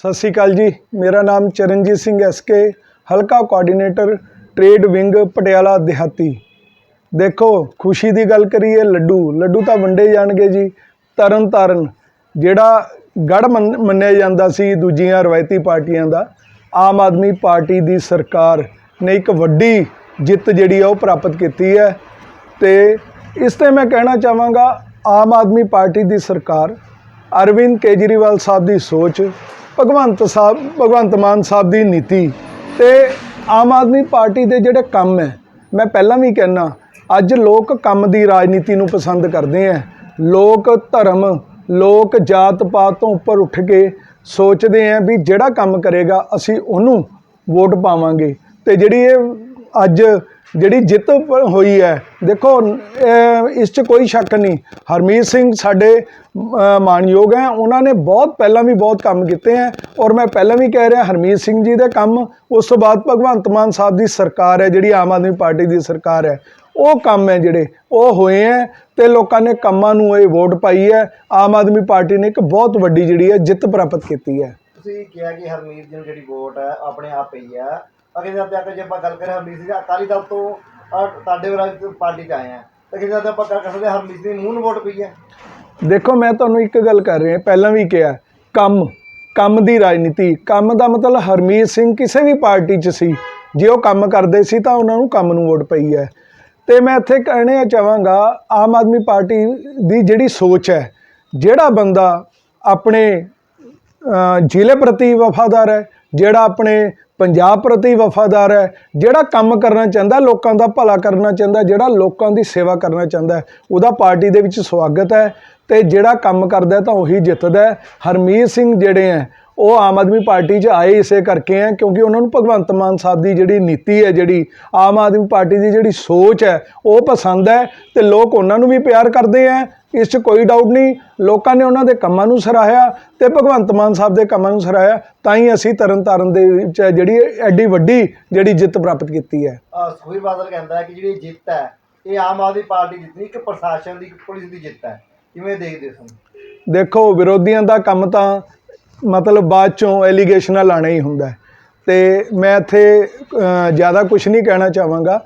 ਸਤਿ ਸ਼੍ਰੀ ਅਕਾਲ ਜੀ। ਮੇਰਾ ਨਾਮ ਚਰਨਜੀਤ ਸਿੰਘ ਐਸਕੇ ਹਲਕਾ ਕੋਆਰਡੀਨੇਟਰ, ਟ੍ਰੇਡ ਵਿੰਗ, ਪਟਿਆਲਾ, ਦਿਹਾਤੀ। ਦੇਖੋ, ਖੁਸ਼ੀ ਦੀ ਗੱਲ ਕਰੀਏ, ਲੱਡੂ। ਲੱਡੂ ਤਾਂ ਵੰਡੇ ਜਾਣਗੇ ਜੀ ਤਰਨ ਤਾਰਨ ਜਿਹੜਾ ਗੜ ਮੰਨਿਆ ਜਾਂਦਾ ਸੀ ਦੂਜੀਆਂ ਰਵਾਇਤੀ ਪਾਰਟੀਆਂ ਦਾ, ਆਮ ਆਦਮੀ ਪਾਰਟੀ ਦੀ ਸਰਕਾਰ ਨੇ ਇੱਕ ਵੱਡੀ ਜਿੱਤ ਜਿਹੜੀ ਆ ਉਹ ਪ੍ਰਾਪਤ ਕੀਤੀ ਹੈ। ਤੇ ਇਸ ਤੇ ਮੈਂ ਕਹਿਣਾ ਚਾਹਾਂਗਾ, ਆਮ ਆਦਮੀ ਪਾਰਟੀ ਦੀ ਸਰਕਾਰ, ਅਰਵਿੰਦ ਕੇਜਰੀਵਾਲ ਸਾਹਿਬ ਦੀ ਸੋਚ ਭਗਵੰਤ ਸਾਹਿਬ, ਭਗਵੰਤ ਮਾਨ ਸਾਹਿਬ ਦੀ ਨੀਤੀ ਤੇ ਆਮ ਆਦਮੀ ਪਾਰਟੀ ਦੇ ਜਿਹੜੇ ਕੰਮ ਹੈ, ਮੈਂ ਪਹਿਲਾਂ ਵੀ ਕਹਿਣਾ ਅੱਜ ਲੋਕ ਕੰਮ ਦੀ ਰਾਜਨੀਤੀ ਨੂੰ ਪਸੰਦ ਕਰਦੇ ਆ ਲੋਕ ਧਰਮ, ਲੋਕ ਜਾਤ ਪਾਤ ਤੋਂ ਉੱਪਰ ਉੱਠ ਕੇ ਸੋਚਦੇ ਆ ਵੀ ਜਿਹੜਾ ਕੰਮ ਕਰੇਗਾ, ਅਸੀਂ ਉਹਨੂੰ ਵੋਟ ਪਾਵਾਂਗੇ। ਤੇ ਜਿਹੜੀ ਇਹ ਅੱਜ ਜਿਹੜੀ ਜਿੱਤ ਪ- ਹੋਈ ਹੈ, ਦੇਖੋ ਇਸ 'ਚ ਕੋਈ ਸ਼ੱਕ ਨਹੀਂ। ਹਰਮੀਤ ਸਿੰਘ ਸਾਡੇ ਅਹ ਮਾਣਯੋਗ ਹੈ। ਉਹਨਾਂ ਨੇ ਬਹੁਤ ਪਹਿਲਾਂ ਵੀ ਬਹੁਤ ਕੰਮ ਕੀਤੇ ਹੈ। ਔਰ ਮੈਂ ਪਹਿਲਾਂ ਵੀ ਕਹਿ ਰਿਹਾ, ਹਰਮੀਤ ਸਿੰਘ ਜੀ ਦੇ ਕੰਮ, ਉਸ ਤੋਂ ਬਾਅਦ ਭਗਵੰਤ ਮਾਨ ਸਾਹਿਬ ਦੀ ਸਰਕਾਰ ਹੈ, ਜਿਹੜੀ ਆਮ ਆਦਮੀ ਪਾਰਟੀ ਦੀ ਸਰਕਾਰ ਹੈ। ਉਹ ਕੰਮ ਹੈ ਜਿਹੜੇ, ਉਹ ਹੋਏ ਹੈ ਤੇ ਲੋਕਾਂ ਨੇ ਕੰਮਾਂ ਨੂੰ ਇਹ ਵੋਟ ਪਾਈ ਹੈ। ਆਮ ਆਦਮੀ ਪਾਰਟੀ ਨੇ ਇੱਕ ਬਹੁਤ ਵੱਡੀ ਜਿਹੜੀ ਹੈ, ਜਿੱਤ ਪ੍ਰਾਪਤ ਕੀਤੀ ਹੈ। ਤੁਸੀਂ ਕਿਹਾ ਕਿ ਹਰਮੀਤ ਜੀ ਨੂੰ ਜਿਹੜੀ ਵੋਟ ਹੈ ਆਪਣੇ ਆਪ ਪਈ ਹੈ। ਅਗੇ ਜਦ ਤੱਕ ਜੇ ਆਪਾਂ ਗੱਲ ਕਰੇ ਹਰਮੀਤ ਜੀ ਅਕਾਲੀ ਦਲ ਤੋਂ ਅਹ, ਤੁਹਾਡੇ ਵਾਲਾ ਪਾਰਟੀ 'ਚ ਆਏ ਆ। ਤਾਂ ਕਿ ਜਦ ਆਪਾਂ ਗੱਲ ਕਰਦੇ ਹਰਮੀਤ ਦੀ ਨੂੰ ਵੋਟ ਪਈ ਹੈ ਦੇਖੋ ਮੈਂ ਤੁਹਾਨੂੰ ਇੱਕ ਗੱਲ ਕਰ ਰਿਹਾ ਪਹਿਲਾਂ ਵੀ ਕਿਹਾ ਕੰਮ ਕੰਮ ਦੀ ਰਾਜਨੀਤੀ ਕੰਮ ਦਾ ਮਤਲਬ ਹਰਮੀਤ ਸਿੰਘ ਕਿਸੇ ਵੀ ਪਾਰਟੀ 'ਚ ਸੀ ਜੇ ਉਹ ਕੰਮ ਕਰਦੇ ਸੀ ਤਾਂ ਉਹਨਾਂ ਨੂੰ ਕੰਮ ਨੂੰ ਵੋਟ ਪਈ ਹੈ। ਤੇ ਮੈਂ ਇੱਥੇ ਕਹਿਣਾ ਚਾਹਾਂਗਾ ਆਮ ਆਦਮੀ ਪਾਰਟੀ ਦੀ ਜਿਹੜੀ ਸੋਚ ਹੈ ਜਿਹੜਾ ਬੰਦਾ ਆਪਣੇ ਜ਼ਿਲ੍ਹੇ ਪ੍ਰਤੀ ਵਫਾਦਾਰ ਹੈ ਜਿਹੜਾ ਆਪਣੇ ਪੰਜਾਬ ਪ੍ਰਤੀ ਵਫਾਦਾਰ ਹੈ, ਜਿਹੜਾ ਕੰਮ ਕਰਨਾ ਚਾਹੁੰਦਾ, ਲੋਕਾਂ ਦਾ ਭਲਾ ਕਰਨਾ ਚਾਹੁੰਦਾ, ਜਿਹੜਾ ਲੋਕਾਂ ਦੀ ਸੇਵਾ ਕਰਨਾ ਚਾਹੁੰਦਾ ਉਹਦਾ ਪਾਰਟੀ ਦੇ ਵਿੱਚ ਸਵਾਗਤ ਹੈ ਤੇ ਜਿਹੜਾ ਕੰਮ ਕਰਦਾ ਤਾਂ ਉਹੀ ਜਿੱਤਦਾ ਹਰਮੀਤ ਸਿੰਘ ਜਿਹੜੇ ਹੈ ਉਹ ਆਮ ਆਦਮੀ ਪਾਰਟੀ 'ਚ ਆਏ ਇਸੇ ਕਰਕੇ ਹੈ ਕਿਉਂਕਿ ਉਹਨਾਂ ਨੂੰ ਭਗਵੰਤ ਮਾਨ ਸਾਹਿਬ ਦੀ ਜਿਹੜੀ ਨੀਤੀ ਹੈ ਜਿਹੜੀ ਆਮ ਆਦਮੀ ਪਾਰਟੀ ਦੀ ਜਿਹੜੀ ਸੋਚ ਹੈ ਉਹ ਪਸੰਦ ਹੈ ਤੇ ਲੋਕ ਉਹਨਾਂ ਨੂੰ ਵੀ ਪਿਆਰ ਕਰਦੇ ਹੈ। ਇਸ 'ਚ ਕੋਈ ਡਾਊਟ ਨਹੀਂ ਲੋਕਾਂ ਨੇ ਉਹਨਾਂ ਦੇ ਕੰਮਾਂ ਨੂੰ ਸਰਾਹਿਆ ਤੇ ਭਗਵੰਤ ਮਾਨ ਸਾਹਿਬ ਦੇ ਕੰਮਾਂ ਨੂੰ ਸਰਾਹਿਆ ਤਾਂ ਹੀ ਅਸੀਂ ਤਰਨਤਾਰਨ ਦੇ ਵਿੱਚ ਜਿਹੜੀ ਐਡੀ ਵੱਡੀ ਜਿਹੜੀ ਜਿੱਤ ਪ੍ਰਾਪਤ ਕੀਤੀ ਹੈ। ਅਹ, ਸੁਖਬੀਰ ਬਾਦਲ ਕਹਿੰਦਾ ਹੈ ਕਿ ਜਿਹੜੀ ਜਿੱਤ ਹੈ ਇਹ ਆਮ ਆਦਮੀ ਪਾਰਟੀ ਦੀ ਜਿੱਤ ਨਹੀਂ ਇੱਕ ਪ੍ਰਸ਼ਾਸਨ ਦੀ ਇੱਕ ਪੁਲਿਸ ਦੀ ਜਿੱਤ ਹੈ। ਕਿਵੇਂ ਦੇਖਦੇ ਹੋ ਤੁਸੀਂ? ਦੇਖੋ ਵਿਰੋਧੀਆਂ ਦਾ ਕੰਮ ਤਾਂ ਮਤਲਬ ਬਾਅਦ ਚੋਂ ਐਲੀਗੇਸ਼ਨਾਂ ਲਾਣਾ ਹੀ ਹੁੰਦਾ ਹੈ। ਤੇ ਮੈਂ ਇੱਥੇ ਜ਼ਿਆਦਾ ਕੁਝ ਨਹੀਂ ਕਹਿਣਾ ਚਾਹਾਂਗਾ।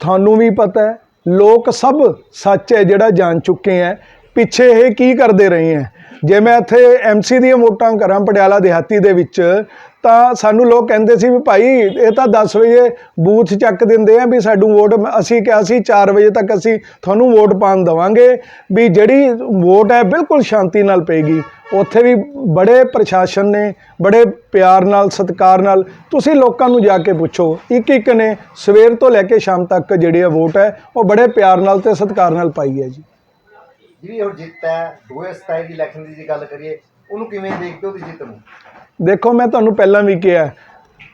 ਤੁਹਾਨੂੰ ਵੀ ਪਤਾ ਹੈ, ਲੋਕ ਸਭ ਸੱਚ ਹੈ ਜਿਹੜਾ ਜਾਣ ਚੁੱਕੇ ਹੈ। ਪਿੱਛੇ ਇਹ ਕੀ ਕਰਦੇ ਰਹੇ ਹੈ? ਜੇ ਮੈਂ ਇੱਥੇ ਐਮਸੀ ਦੀਆਂ ਵੋਟਾਂ ਕਰਾਂ ਪਟਿਆਲਾ ਦਿਹਾਤੀ ਦੇ ਵਿੱਚ, ਤਾਂ ਸਾਨੂੰ ਲੋਕ ਕਹਿੰਦੇ ਸੀ ਵੀ ਭਾਈ, ਇਹ ਤਾਂ 10 ਵਜੇ ਬੂਥ ਚੱਕ ਦਿੰਦੇ ਆ ਵੀ ਸਾਡੂ ਵੋਟ, ਅਸੀਂ ਕਿਹਾ ਸੀ 4 ਵਜੇ ਤੱਕ ਅਸੀਂ ਤੁਹਾਨੂੰ ਵੋਟ ਪਾਣ ਦਵਾਂਗੇ। ਵੀ ਜਿਹੜੀ ਵੋਟ ਹੈ, ਬਿਲਕੁਲ ਸ਼ਾਂਤੀ ਨਾਲ ਪਏਗੀ। ਉੱਥੇ ਵੀ ਬੜੇ ਪ੍ਰਸ਼ਾਸਨ ਨੇ ਬੜੇ ਪਿਆਰ ਨਾਲ ਸਤਿਕਾਰ ਨਾਲ ਤੁਸੀਂ ਲੋਕਾਂ ਨੂੰ ਜਾ ਕੇ ਪੁੱਛੋ। ਇੱਕ ਇੱਕ ਨੇ ਸਵੇਰ ਤੋਂ ਲੈ ਕੇ ਸ਼ਾਮ ਤੱਕ ਜਿਹੜੀ ਹੈ ਵੋਟ ਹੈ ਉਹ ਬੜੇ ਪਿਆਰ ਨਾਲ ਤੇ ਸਤਿਕਾਰ ਨਾਲ ਪਾਈ ਹੈ ਜੀ। ਜਿਹੜੀ ਉਹ ਜਿੱਤ ਹੈ 2027 ਦੀ ਇਲੈਕਸ਼ਨ ਦੀ ਜੇ ਗੱਲ ਕਰੀਏ ਉਹਨੂੰ ਕਿਵੇਂ ਦੇਖਦੇ ਹੋ ਉਹਦੀ ਜਿੱਤ ਨੂੰ? ਦੇਖੋ ਮੈਂ ਤੁਹਾਨੂੰ ਪਹਿਲਾਂ ਵੀ ਕਿਹਾ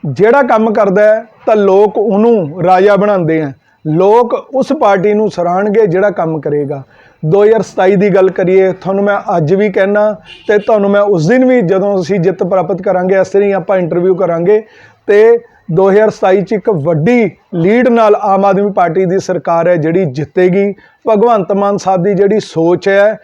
ਜਿਹੜਾ ਕੰਮ ਕਰਦਾ ਹੈ ਤਾਂ ਲੋਕ ਉਹਨੂੰ ਰਾਜਾ ਬਣਾਉਂਦੇ ਆ। ਲੋਕ ਉਸ ਪਾਰਟੀ ਨੂੰ ਸਰਾਹਣਗੇ ਜਿਹੜਾ ਕੰਮ ਕਰੇਗਾ। 2027 ਦੀ ਗੱਲ ਕਰੀਏ, ਤੁਹਾਨੂੰ ਮੈਂ ਅੱਜ ਵੀ ਕਹਿਣਾ ਤੇ ਤੁਹਾਨੂੰ ਮੈਂ ਉਸ ਦਿਨ ਵੀ ਜਦੋਂ ਅਸੀਂ ਜਿੱਤ ਪ੍ਰਾਪਤ ਕਰਾਂਗੇ, ਇਸ ਤਰ੍ਹਾਂ ਹੀ ਆਪਾਂ ਇੰਟਰਵਿਊ ਕਰਾਂਗੇ ਤੇ 2027 ਚ ਇੱਕ ਵੱਡੀ ਲੀਡ ਨਾਲ ਆਮ ਆਦਮੀ ਪਾਰਟੀ ਦੀ ਸਰਕਾਰ ਹੈ ਜਿਹੜੀ ਜਿੱਤੇਗੀ। ਭਗਵੰਤ ਮਾਨ ਸਾਹਿਬ ਦੀ ਜਿਹੜੀ ਸੋਚ ਹੈ,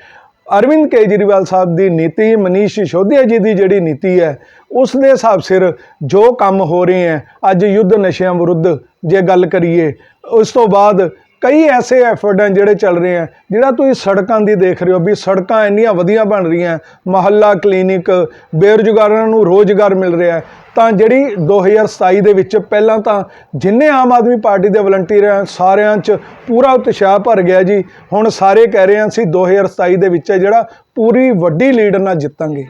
ਅਰਵਿੰਦ ਕੇਜਰੀਵਾਲ ਸਾਹਿਬ ਦੀ ਨੀਤੀ, ਮਨੀਸ਼ ਸਿਸੋਦੀਆ ਜੀ ਦੀ ਜਿਹੜੀ ਨੀਤੀ ਹੈ, ਉਸ ਦੇ ਹਿਸਾਬ ਸਿਰ ਜੋ ਕੰਮ ਹੋ ਰਹੇ ਹੈ, ਅੱਜ ਯੁੱਧ ਨਸ਼ਿਆਂ ਵਿਰੁੱਧ ਜੇ ਗੱਲ ਕਰੀਏ, ਉਸ ਤੋਂ ਬਾਅਦ ਕਈ ਐਸੇ ਐਫਰਟ ਹਨ ਜਿਹੜੇ ਚੱਲ ਰਹੇ ਹੈ ਜਿਹੜਾ ਤੁਸੀਂ ਸੜਕਾਂ ਦੀ ਦੇਖ ਰਹੇ ਹੋ ਵੀ ਸੜਕਾਂ ਇੰਨੀਆਂ ਵਧੀਆ ਬਣ ਰਹੀਆਂ ਮਹੱਲਾ ਕਲੀਨਿਕ ਬੇਰੁਜ਼ਗਾਰਾਂ ਨੂੰ ਰੋਜ਼ਗਾਰ ਮਿਲ ਰਿਹਾ ਤਾਂ ਜਿਹੜੀ 2027 ਦੇ ਵਿੱਚ ਪਹਿਲਾਂ ਤਾਂ ਜਿੰਨੇ ਆਮ ਆਦਮੀ ਪਾਰਟੀ ਦੇ ਵਲੰਟੀਅਰ ਆ, ਸਾਰਿਆਂ 'ਚ ਪੂਰਾ ਉਤਸ਼ਾਹ ਭਰ ਗਿਆ ਜੀ, ਹੁਣ ਸਾਰੇ ਕਹਿ ਰਹੇ ਆ ਅਸੀਂ 2027 ਦੇ ਵਿੱਚ ਹੈ ਜਿਹੜਾ ਪੂਰੀ ਵੱਡੀ ਲੀਡ ਨਾਲ ਜਿੱਤਾਂਗੇ।